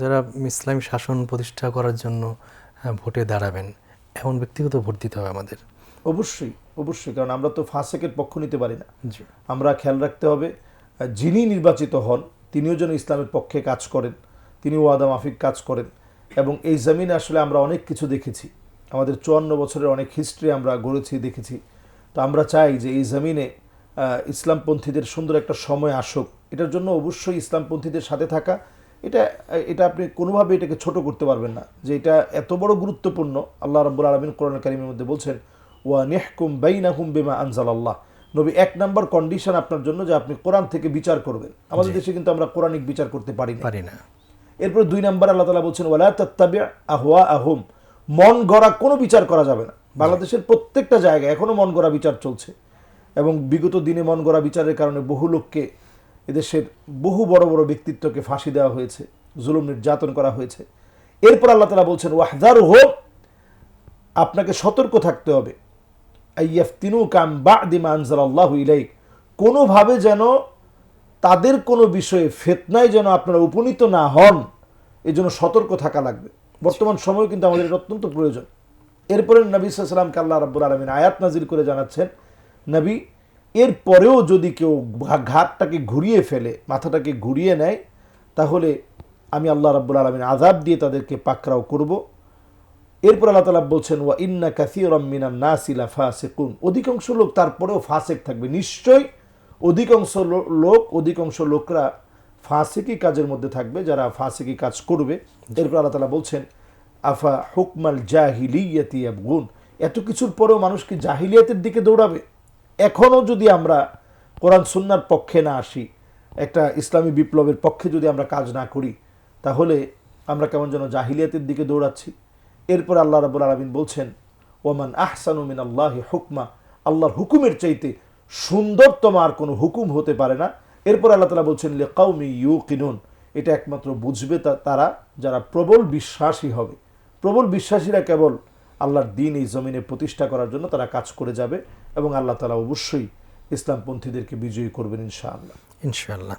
যারা ইসলামী শাসন প্রতিষ্ঠা করার জন্য আহ, ভোটে দাঁড়াবেন এমন ব্যক্তিগত ভোট দিতে হবে আমাদের। অবশ্যই অবশ্যই কারণ আমরা তো ফাঁসেকের পক্ষ নিতে পারি না। আমরা খেয়াল রাখতে হবে যিনি নির্বাচিত হন তিনিও যেন ইসলামের পক্ষে কাজ করেন তিনি ওয়াদা মাফিক কাজ করেন। এবং এই জমিনে আসলে আমরা অনেক কিছু দেখেছি। আমাদের চুয়ান্ন বছরের অনেক হিস্ট্রি আমরা গড়েছি দেখেছি। তো আমরা চাই যে এই জমিনে ইসলামপন্থীদের সুন্দর একটা সময় আসুক। এটার জন্য অবশ্যই ইসলামপন্থীদের সাথে থাকা এটা এটা আপনি কোনোভাবে এটাকে ছোট করতে পারবেন না যে এটা এত বড় গুরুত্বপূর্ণ। আল্লাহ রাব্বুল আলমিন কোরআন কারিমের মধ্যে বলছেন ওয়া নেহকুম বাইনাহুম বেমা আনজাল আল্লাহ নবী এক নম্বর কন্ডিশন আপনার জন্য যে আপনি কোরআন থেকে বিচার করবেন। আমাদের দেশে কিন্তু আমরা কোরআনিক বিচার করতে পারি না। পারি না। এরপর দুই নাম্বার আল্লাহ তালা বলছেন ওয়ালা তাত্তাবি আহওয়া আহম মন গড়া কোনো বিচার করা যাবে না। বাংলাদেশের প্রত্যেকটা জায়গায় এখনও মন গড়া বিচার চলছে। এবং বিগত দিনে মন গড়া বিচারের কারণে বহু লোককে এদেশের বহু বড় বড় ব্যক্তিত্বকে ফাঁসি দেওয়া হয়েছে, জুলুম নির্যাতন করা হয়েছে। এরপর আল্লাহ তালা বলছেন ওয়াহদার হোক আপনাকে সতর্ক থাকতে হবে। আইয়াফতিনু কাম বা দিমা আনজাল আল্লাহ ইলাইক। কোনোভাবে যেন তাদের কোনো বিষয়ে ফেতনায় যেন আপনারা উপনীত না হন এই জন্য সতর্ক থাকা লাগবে। বর্তমান সময় কিন্তু আমাদের অত্যন্ত প্রয়োজন। এরপরে নবী সাল্লামকে আল্লাহ রাব্বুল আলমিন আয়াত নাজির করে জানাচ্ছেন, নবী এর পরেও যদি কেউ ঘাটটাকে ঘুরিয়ে ফেলে, মাথাটাকে ঘুরিয়ে নেয়, তাহলে আমি আল্লাহ রাব্বুল আলমিন আজাব দিয়ে তাদেরকে পাকড়াও করব। এরপর আল্লাহ তালা বলছেন, ওয়া ইন্না কাসিরম মিনান নাসিলা ফাসিকুন অধিকাংশ লোক তারপরেও ফাসেক থাকবে। নিশ্চয়ই অধিকাংশ লোক, অধিকাংশ লোকরা ফাঁসেকি কাজের মধ্যে থাকবে, যারা ফাঁসেকি কাজ করবে। এরপর আল্লাহ তালা বলছেন, আফা হুকমাল জাহিলিয়াতি আবগুন এত কিছুর পরেও মানুষ কি জাহিলিয়াতের দিকে দৌড়াবে? এখনও যদি আমরা কোরআন সুন্নার পক্ষে না আসি, একটা ইসলামী বিপ্লবের পক্ষে যদি আমরা কাজ না করি, তাহলে আমরা কেমন যেন জাহিলিয়াতের দিকে দৌড়াচ্ছি। এরপর আল্লাহ রাবুল আলমিন বলছেন, ওমান আহসানু মিন আল্লাহি হুকমা আল্লাহর হুকুমের চাইতে সুন্দরতম আর কোনো হুকুম হতে পারে না। এরপর আল্লাহ তালা বলছেন লে কাউমি ইউ কিনুন এটা একমাত্র বুঝবে তারা যারা প্রবল বিশ্বাসী হবে। প্রবল বিশ্বাসীরা কেবল আল্লাহর দিন এই জমিনে প্রতিষ্ঠা করার জন্য তারা কাজ করে যাবে এবং আল্লাহ তালা অবশ্যই ইসলামপন্থীদেরকে বিজয়ী করবেন ইনশাআল্লাহ। ইনশাআল্লাহ।